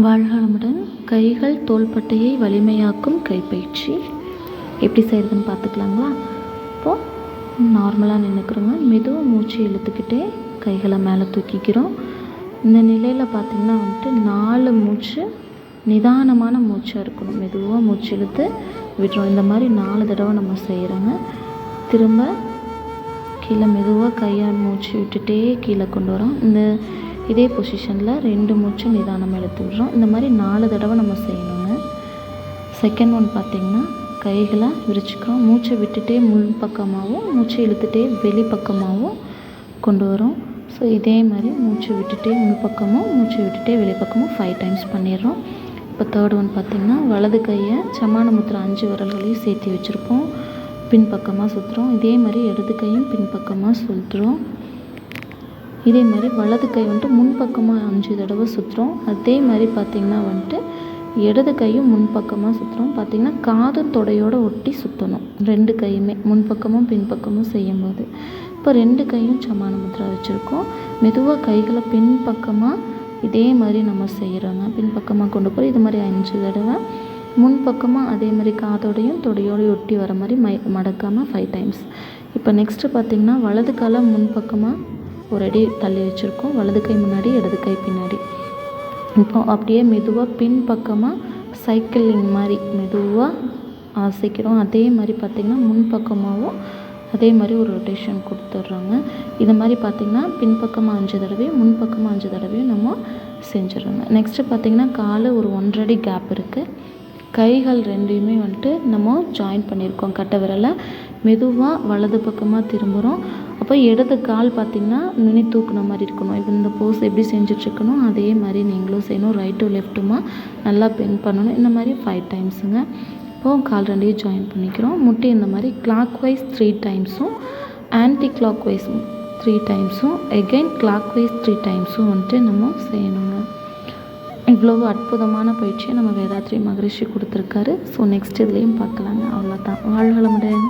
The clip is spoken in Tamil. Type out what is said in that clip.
வாழ்காலமுடன் கைகள் தோள்பட்டையை வலிமையாக்கும் கைப்பயிற்சி. எப்படி செய்கிறதுன்னு பார்த்துக்கலாங்களா? இப்போது நார்மலாக நின்றுக்கிறோங்க மெதுவாக மூச்சு இழுத்துக்கிட்டே கைகளை மேலே தூக்கிக்கிறோம். இந்த நிலையில் பார்த்திங்கன்னா வந்துட்டு நாலு மூச்சு நிதானமான மூச்சாக இருக்கணும். மெதுவாக மூச்சு இழுத்து விடுறோம் இந்த மாதிரி நாலு தடவை நம்ம செய்கிறோங்க திரும்ப கீழே மெதுவாக கையை மூச்சு விட்டுட்டே கீழே கொண்டு வரோம். இந்த இதே பொசிஷனில் ரெண்டு மூச்சு நிதானமாக எடுத்து விடுறோம். இந்த மாதிரி நாலு தடவை நம்ம செய்யணுங்க. செகண்ட் ஒன் பார்த்திங்கன்னா கைகளை விரிச்சுக்கிறோம். மூச்சை விட்டுட்டே முன் பக்கமாகவும் மூச்சை இழுத்துட்டே வெளி பக்கமாகவும் கொண்டு வரோம். ஸோ இதே மாதிரி மூச்சு விட்டுட்டே முன் பக்கமும் மூச்சு விட்டுட்டே வெளி பக்கமும் ஃபைவ் டைம்ஸ் பண்ணிடுறோம். இப்போ தேர்ட் ஒன் பார்த்திங்கன்னா வலது கையை சமான முத்திர அஞ்சு விரல்களையும் சேர்த்து வச்சுருப்போம். பின்பக்கமாக சுற்றுறோம் இதே மாதிரி இடது கையும் பின்பக்கமாக சுற்றுறோம் இதே மாதிரி வலது கை வந்துட்டு முன்பக்கமாக அஞ்சு தடவை சுற்றுறோம் அதே மாதிரி பார்த்திங்கன்னா வந்துட்டு இடது கையும் முன்பக்கமாக சுற்றுறோம் பார்த்திங்கன்னா காது தொடையோடு ஒட்டி சுற்றணும் ரெண்டு கையுமே முன்பக்கமும் பின்பக்கமும் செய்யும்போது. இப்போ ரெண்டு கையும் சமான முத்திரா வச்சுருக்கோம். மெதுவாக கைகளை பின்பக்கமாக இதே மாதிரி நம்ம செய்கிறோங்க பின்பக்கமாக கொண்டு போய் இது மாதிரி அஞ்சு தடவை முன்பக்கமாக அதே மாதிரி காதோடையும் தொடையோடையும் ஒட்டி வர மாதிரி மை மடக்காமல் ஃபைவ் டைம்ஸ் இப்போ நெக்ஸ்ட்டு பார்த்திங்கன்னா வலது காலை முன்பக்கமாக ஒரு அடி தள்ளி வச்சுருக்கோம். வலது கை முன்னாடி இடது கை பின்னாடி. இப்போ அப்படியே மெதுவாக பின் பக்கமாக சைக்கிளிங் மாதிரி மெதுவாக ஆசைக்கிறோம். அதே மாதிரி பார்த்திங்கன்னா முன் பக்கமாகவும் அதே மாதிரி ஒரு ரொட்டேஷன் கொடுத்துட்றாங்க. இது மாதிரி பார்த்திங்கன்னா பின்பக்கமாக அஞ்சு தடவையும் முன்பக்கமாக அஞ்சு தடவையும் நம்ம செஞ்சிடறோங்க. நெக்ஸ்ட்டு பார்த்திங்கன்னா காலை ஒரு ஒன்றரை கேப் இருக்குது கைகள் ரெண்டையுமே வந்துட்டு நம்ம ஜாயின் பண்ணியிருக்கோம் கட்டை விரலை. மெதுவாக வலது பக்கமாக திரும்புகிறோம் அப்போ இடது கால் பார்த்திங்கன்னா நுனி தூக்குன மாதிரி இருக்கணும். இப்போ இந்த போஸ் எப்படி செஞ்சிட்ருக்கணும் அதே மாதிரி நீங்களும் செய்யணும். ரைட்டும் லெஃப்ட்டுமா நல்லா பென் பண்ணணும். இந்த மாதிரி ஃபைவ் டைம்ஸுங்க இப்போது கால் ரெண்டையும் ஜாயின் பண்ணிக்கிறோம். முட்டி இந்த மாதிரி கிளாக் வைஸ் த்ரீ டைம்ஸும் ஆன்டி கிளாக் வைஸ் த்ரீ டைம்ஸும் எகெயின் கிளாக் வைஸ் த்ரீ டைம்ஸும் வந்துட்டு நம்ம செய்யணும் இவ்வளவு அற்புதமான பயிற்சியை நம்ம வேதாத்ரி மகரிஷி கொடுத்துருக்காரு. ஸோ நெக்ஸ்ட் இதுலேயும் பார்க்கலாங்க. அவ்வளோதான் வாழ்வளமுடன்